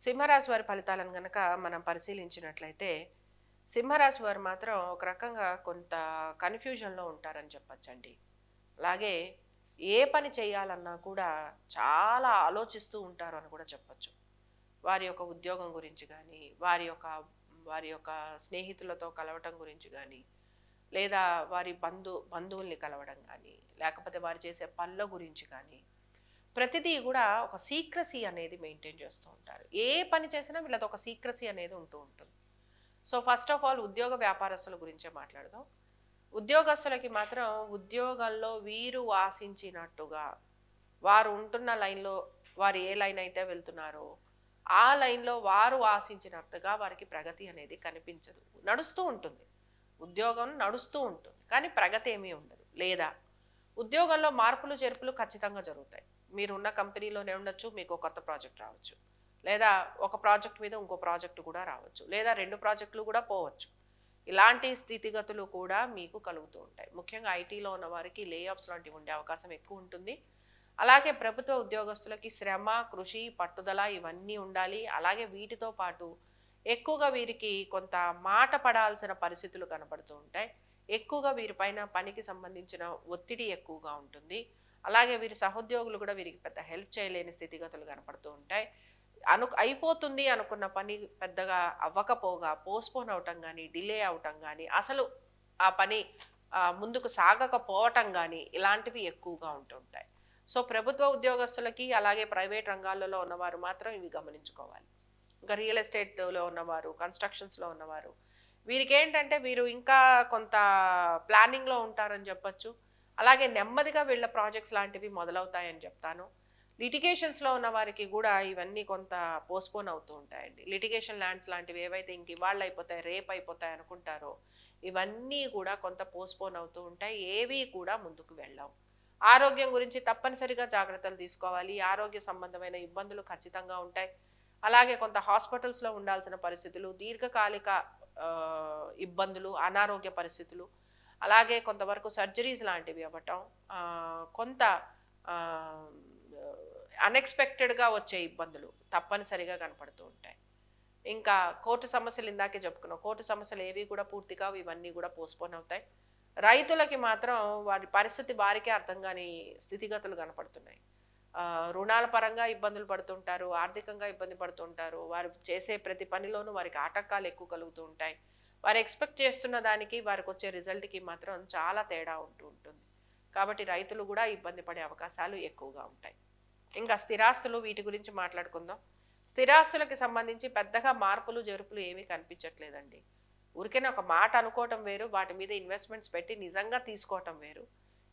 సింహరాశి వారి ఫలితాలను గనక మనం పరిశీలించినట్లయితే సింహరాశి వారు మాత్రం ఒక రకంగా కొంత కన్ఫ్యూజన్లో ఉంటారని చెప్పచ్చండి. అలాగే ఏ పని చేయాలన్నా కూడా చాలా ఆలోచిస్తూ ఉంటారు అని కూడా చెప్పచ్చు. వారి యొక్క ఉద్యోగం గురించి కానీ వారి యొక్క వారి యొక్క స్నేహితులతో కలవటం గురించి కానీ లేదా వారి బంధు బంధువుల్ని కలవడం కానీ లేకపోతే వారు చేసే పనుల గురించి కానీ ప్రతిదీ కూడా ఒక సీక్రసీ అనేది మెయింటైన్ చేస్తూ ఉంటారు. ఏ పని చేసినా వీళ్ళది ఒక సీక్రసీ అనేది ఉంటూ ఉంటుంది. సో ఫస్ట్ ఆఫ్ ఆల్ ఉద్యోగ వ్యాపారస్తుల గురించే మాట్లాడదాం. ఉద్యోగస్తులకి మాత్రం ఉద్యోగంలో వీరు ఆశించినట్టుగా వారు ఉంటున్న లైన్లో వారు ఏ లైన్ అయితే వెళ్తున్నారో ఆ లైన్లో వారు ఆశించినట్టుగా వారికి ప్రగతి అనేది కనిపించదు. నడుస్తూ ఉంటుంది. ఉద్యోగం నడుస్తూ ఉంటుంది. కానీ ప్రగతి ఏమీ ఉండదు. లేదా? ఉద్యోగంలో మార్పులు చేర్పులు ఖచ్చితంగా జరుగుతాయి. మీరు ఉన్న కంపెనీలోనే ఉండొచ్చు మీకు కొత్త ప్రాజెక్ట్ రావచ్చు. లేదా ఒక ప్రాజెక్ట్ మీద ఇంకో ప్రాజెక్టు కూడా రావచ్చు. లేదా రెండు ప్రాజెక్టులు కూడా పోవచ్చు. ఇలాంటి స్థితిగతులు కూడా మీకు కలుగుతూ ఉంటాయి. ముఖ్యంగా ఐటీలో ఉన్న వారికి లేఆఫ్స్ లాంటివి ఉండే అవకాశం ఎక్కువ ఉంటుంది. అలాగే ప్రభుత్వ ఉద్యోగస్తులకి శ్రమ కృషి పట్టుదల ఇవన్నీ ఉండాలి. అలాగే వీటితో పాటు ఎక్కువగా వీరికి కొంత మాట పడాల్సిన పరిస్థితులు కనపడుతూ ఉంటాయి. ఎక్కువగా వీరిపైన పనికి సంబంధించిన ఒత్తిడి ఎక్కువగా ఉంటుంది. అలాగే వీరి సహోద్యోగులు కూడా వీరికి పెద్ద హెల్ప్ చేయలేని స్థితిగతులు కనపడుతూ ఉంటాయి. అను అయిపోతుంది అనుకున్న పని పెద్దగా అవ్వకపోగా పోస్ట్పోన్ అవటం కానీ డిలే అవటం కానీ అసలు ఆ పని ముందుకు సాగకపోవటం కానీ ఇలాంటివి ఎక్కువగా ఉంటుంటాయి సో ప్రభుత్వ ఉద్యోగస్తులకి అలాగే ప్రైవేట్ రంగాలలో ఉన్నవారు మాత్రం ఇవి గమనించుకోవాలి. ఇంకా రియల్ ఎస్టేట్లో ఉన్నవారు కన్స్ట్రక్షన్స్లో ఉన్నవారు వీరికి ఏంటంటే వీరు ఇంకా కొంత ప్లానింగ్లో ఉంటారని చెప్పచ్చు. అలాగే నెమ్మదిగా వీళ్ళ ప్రాజెక్ట్స్ లాంటివి మొదలవుతాయని చెప్తాను. లిటిగేషన్స్లో ఉన్న వారికి కూడా ఇవన్నీ కొంత పోస్ట్పోన్ అవుతూ ఉంటాయండి. లిటిగేషన్ ల్యాండ్స్ లాంటివి ఏవైతే ఇంక ఇవాళ అయిపోతాయి రేపు అయిపోతాయి అనుకుంటారో ఇవన్నీ కూడా కొంత పోస్ట్పోన్ అవుతూ ఉంటాయి. ఏవి కూడా ముందుకు వెళ్ళవు. ఆరోగ్యం గురించి తప్పనిసరిగా జాగ్రత్తలు తీసుకోవాలి. ఆరోగ్య సంబంధమైన ఇబ్బందులు ఖచ్చితంగా ఉంటాయి. అలాగే కొంత హాస్పిటల్స్లో ఉండాల్సిన పరిస్థితులు దీర్ఘకాలిక ఇబ్బందులు అనారోగ్య పరిస్థితులు అలాగే కొంతవరకు సర్జరీస్ లాంటివి అవ్వటం కొంత అన్ఎక్స్పెక్టెడ్గా వచ్చే ఇబ్బందులు తప్పనిసరిగా కనపడుతూ ఉంటాయి. ఇంకా కోర్టు సమస్యలు ఇందాకే చెప్పుకున్నాం. కోర్టు సమస్యలు ఏవి కూడా పూర్తిగా ఇవన్నీ కూడా పోస్ట్పోన్ అవుతాయి. రైతులకి మాత్రం వారి పరిస్థితి వారికే అర్థం కాని స్థితిగతులు కనపడుతున్నాయి. రుణాల పరంగా ఇబ్బందులు పడుతుంటారు ఆర్థికంగా ఇబ్బంది పడుతుంటారు వారు చేసే ప్రతి పనిలోనూ వారికి ఆటంకాలు ఎక్కువ కలుగుతూ ఉంటాయి. వారు ఎక్స్పెక్ట్ చేస్తున్న దానికి వారికి వచ్చే రిజల్ట్కి మాత్రం చాలా తేడా ఉంటూ ఉంటుంది. కాబట్టి రైతులు కూడా ఇబ్బంది పడే అవకాశాలు ఎక్కువగా ఉంటాయి. ఇంకా స్థిరాస్తులు వీటి గురించి మాట్లాడుకుందాం. స్థిరాస్తులకి సంబంధించి పెద్దగా మార్పులు జరుపులు ఏమీ కనిపించట్లేదండి. ఊరికైనా ఒక మాట అనుకోవటం వేరు వాటి మీద ఇన్వెస్ట్మెంట్స్ పెట్టి నిజంగా తీసుకోవటం వేరు.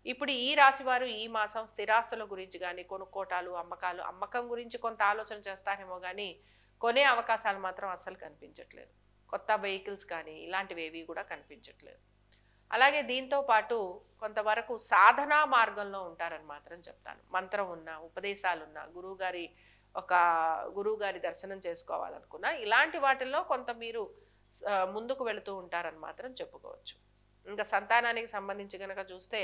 ఇప్పుడు ఈ రాశి వారు ఈ మాసం స్థిరాస్తుల గురించి కానీ కొనుక్కోటాలు అమ్మకాలు అమ్మకం గురించి కొంత ఆలోచన చేస్తారేమో కానీ కొనే అవకాశాలు మాత్రం అస్సలు కనిపించట్లేదు. కొత్త వెహికల్స్ కానీ ఇలాంటివి ఏవి కూడా కనిపించట్లేదు. అలాగే దీంతో పాటు కొంతవరకు సాధనా మార్గంలో ఉంటారని మాత్రం చెప్తాను. మంత్రం ఉన్నా ఉపదేశాలు ఉన్నా గురువుగారి ఒక గురువుగారి దర్శనం చేసుకోవాలనుకున్నా ఇలాంటి వాటిల్లో కొంత మీరు ముందుకు వెళుతూ ఉంటారని మాత్రం చెప్పుకోవచ్చు. ఇంకా సంతానానికి సంబంధించి కనుక చూస్తే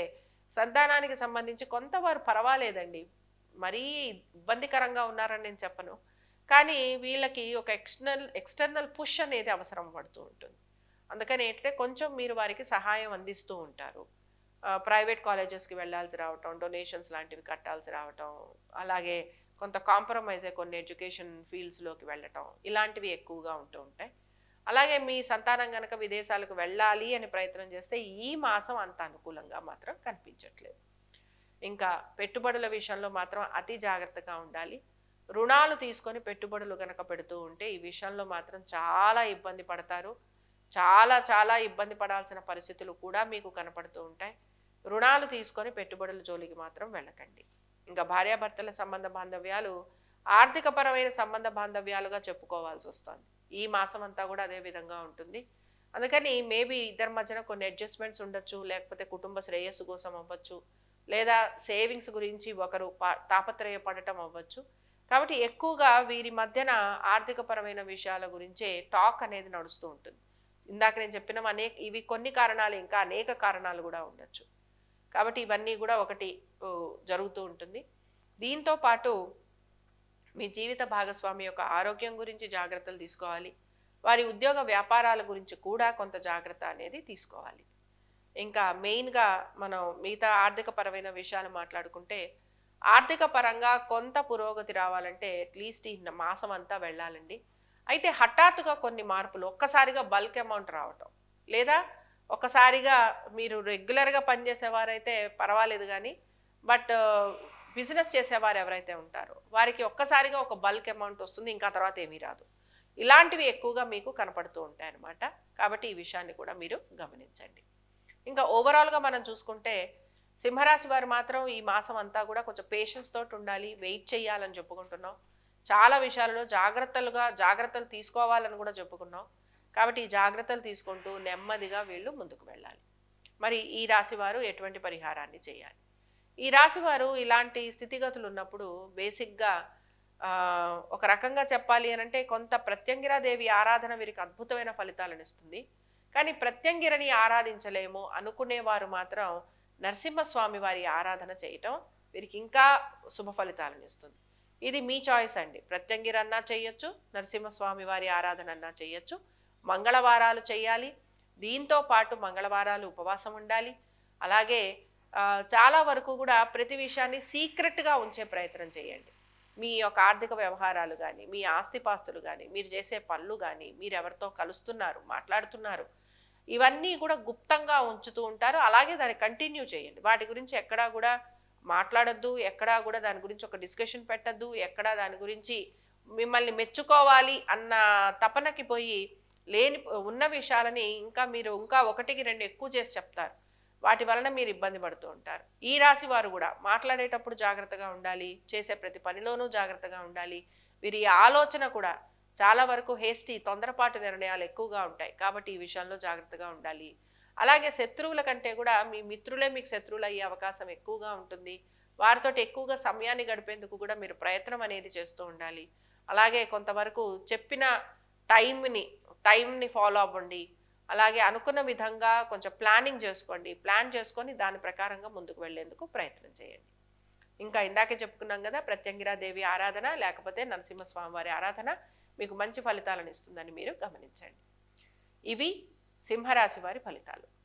సంతానానికి సంబంధించి కొంతవారు పర్వాలేదండి. మరీ ఇబ్బందికరంగా ఉన్నారని నేను చెప్పను. కానీ వీళ్ళకి ఒక ఎక్స్టర్నల్ ఎక్స్టర్నల్ పుష్ అనేది అవసరం పడుతూ ఉంటుంది. అందుకని ఏంటంటే కొంచెం మీరు వారికి సహాయం అందిస్తూ ఉంటారు. ప్రైవేట్ కాలేజెస్కి వెళ్ళాల్సి రావటం డొనేషన్స్ లాంటివి కట్టాల్సి రావటం అలాగే కొంత కాంప్రమైజ్ అయ్యే కొన్ని ఎడ్యుకేషన్ ఫీల్డ్స్లోకి వెళ్ళటం ఇలాంటివి ఎక్కువగా ఉంటూ ఉంటాయి. అలాగే మీ సంతానం కనుక విదేశాలకు వెళ్ళాలి అని ప్రయత్నం చేస్తే ఈ మాసం అంత అనుకూలంగా మాత్రం కనిపించట్లేదు. ఇంకా పెట్టుబడుల విషయంలో మాత్రం అతి జాగ్రత్తగా ఉండాలి. రుణాలు తీసుకొని పెట్టుబడులు కనుక పెడుతూ ఉంటే ఈ విషయంలో మాత్రం చాలా ఇబ్బంది పడతారు. చాలా చాలా ఇబ్బంది పడాల్సిన పరిస్థితులు కూడా మీకు కనపడుతూ ఉంటాయి. రుణాలు తీసుకొని పెట్టుబడుల జోలికి మాత్రం వెళ్ళకండి. ఇంకా భార్యాభర్తల సంబంధ బాంధవ్యాలు ఆర్థికపరమైన సంబంధ బాంధవ్యాలుగా చెప్పుకోవాల్సి వస్తుంది. ఈ మాసం అంతా కూడా అదే విధంగా ఉంటుంది. అందుకని మేబీ ఇద్దరి మధ్యన కొన్ని అడ్జస్ట్మెంట్స్ ఉండొచ్చు లేకపోతే కుటుంబ శ్రేయస్సు కోసం అవ్వచ్చు లేదా సేవింగ్స్ గురించి ఒకరు పా- తాపత్రయపడటం అవ్వచ్చు. కాబట్టి ఎక్కువగా వీరి మధ్యన ఆర్థికపరమైన విషయాల గురించే టాక్ అనేది నడుస్తూ ఉంటుంది. ఇందాక నేను చెప్పిన అనేక ఇవి కొన్ని కారణాలు ఇంకా అనేక కారణాలు కూడా ఉండొచ్చు. కాబట్టి ఇవన్నీ కూడా ఒకటి జరుగుతూ ఉంటుంది. దీంతో పాటు మీ జీవిత భాగస్వామి యొక్క ఆరోగ్యం గురించి జాగ్రత్తలు తీసుకోవాలి. వారి ఉద్యోగ వ్యాపారాల గురించి కూడా కొంత జాగ్రత్త అనేది తీసుకోవాలి. ఇంకా మెయిన్గా మనం మిగతా ఆర్థిక పరమైన విషయాలు మాట్లాడుకుంటే ఆర్థిక పరంగా కొంత పురోగతి రావాలంటే అట్లీస్ట్ ఈ మాసం అంతా వెళ్ళాలండి. అయితే హఠాత్తుగా కొన్ని మార్పులు ఒక్కసారిగా బల్క్ అమౌంట్ రావటం లేదా ఒక్కసారిగా మీరు రెగ్యులర్గా పనిచేసేవారైతే పర్వాలేదు కానీ బట్ బిజినెస్ చేసేవారు ఎవరైతే ఉంటారో వారికి ఒక్కసారిగా ఒక బల్క్ అమౌంట్ వస్తుంది ఇంకా తర్వాత ఏమీ రాదు. ఇలాంటివి ఎక్కువగా మీకు కనపడుతూ ఉంటాయి అన్నమాట. కాబట్టి ఈ విషయాన్ని కూడా మీరు గమనించండి. ఇంకా ఓవరాల్గా మనం చూసుకుంటే సింహరాశి వారు మాత్రం ఈ మాసం అంతా కూడా కొంచెం పేషెన్స్ తోటి ఉండాలి వెయిట్ చేయాలని చెప్పుకుంటున్నాం. చాలా విషయాలలో జాగ్రత్తలుగా జాగ్రత్తలు తీసుకోవాలని కూడా చెప్పుకున్నాం. కాబట్టి ఈ జాగ్రత్తలు తీసుకుంటూ నెమ్మదిగా వీళ్ళు ముందుకు వెళ్ళాలి. మరి ఈ రాశి వారు ఎటువంటి పరిహారాన్ని చేయాలి? ఈ రాశి వారు ఇలాంటి స్థితిగతులు ఉన్నప్పుడు బేసిక్గా ఒక రకంగా చెప్పాలి అని అంటే కొంత ప్రత్యంగిరాదేవి ఆరాధన వీరికి అద్భుతమైన ఫలితాలను ఇస్తుంది. కానీ ప్రత్యంగిరని ఆరాధించలేము అనుకునేవారు మాత్రం నరసింహస్వామి వారి ఆరాధన చేయటం వీరికి ఇంకా శుభ ఫలితాలను ఇస్తుంది. ఇది మీ చాయిస్ అండి. ప్రత్యంగిరన్నా చేయొచ్చు నరసింహస్వామి వారి ఆరాధన అన్నా చేయొచ్చు. మంగళవారాలు చేయాలి. దీంతో పాటు మంగళవారాలు ఉపవాసం ఉండాలి. అలాగే చాలా వరకు కూడా ప్రతి విషయాన్ని సీక్రెట్గా ఉంచే ప్రయత్నం చేయండి. మీ యొక్క ఆర్థిక వ్యవహారాలు కానీ మీ ఆస్తిపాస్తులు కానీ మీరు చేసే పనులు కానీ మీరు ఎవరితో కలుస్తున్నారు మాట్లాడుతున్నారు ఇవన్నీ కూడా గుప్తంగా ఉంచుతూ ఉంటారు. అలాగే దాన్ని కంటిన్యూ చేయండి. వాటి గురించి ఎక్కడా కూడా మాట్లాడద్దు. ఎక్కడా కూడా దాని గురించి ఒక డిస్కషన్ పెట్టద్దు. ఎక్కడా దాని గురించి మిమ్మల్ని మెచ్చుకోవాలి అన్న తపనకి పోయి లేని ఉన్న విషయాలని ఇంకా మీరు ఇంకా ఒకటికి రెండు ఎక్కువ చేసి చెప్తారు. వాటి వలన మీరు ఇబ్బంది పడుతూ ఉంటారు. ఈ రాశి వారు కూడా మాట్లాడేటప్పుడు జాగ్రత్తగా ఉండాలి. చేసే ప్రతి పనిలోనూ జాగ్రత్తగా ఉండాలి. వీరి ఆలోచన కూడా చాలా వరకు హేస్టీ తొందరపాటు నిర్ణయాలు ఎక్కువగా ఉంటాయి. కాబట్టి ఈ విషయంలో జాగ్రత్తగా ఉండాలి. అలాగే శత్రువుల కంటే కూడా మీ మిత్రులే మీకు శత్రువులు అయ్యే అవకాశం ఎక్కువగా ఉంటుంది. వారితో ఎక్కువగా సమయాన్ని గడిపేందుకు కూడా మీరు ప్రయత్నం అనేది చేస్తూ ఉండాలి. అలాగే కొంతవరకు చెప్పిన టైంని టైంని ఫాలో అవ్వండి. అలాగే అనుకున్న విధంగా కొంచెం ప్లానింగ్ చేసుకోండి. ప్లాన్ చేసుకొని దాని ప్రకారంగా ముందుకు వెళ్ళేందుకు ప్రయత్నం చేయండి. ఇంకా ఇందాకే చెప్పుకున్నాం కదా ప్రత్యంగిరాదేవి ఆరాధన లేకపోతే నరసింహస్వామి వారి ఆరాధన మీకు మంచి ఫలితాలను ఇస్తుందని మీరు గమనించండి. ఇవి సింహరాశి వారి ఫలితాలు.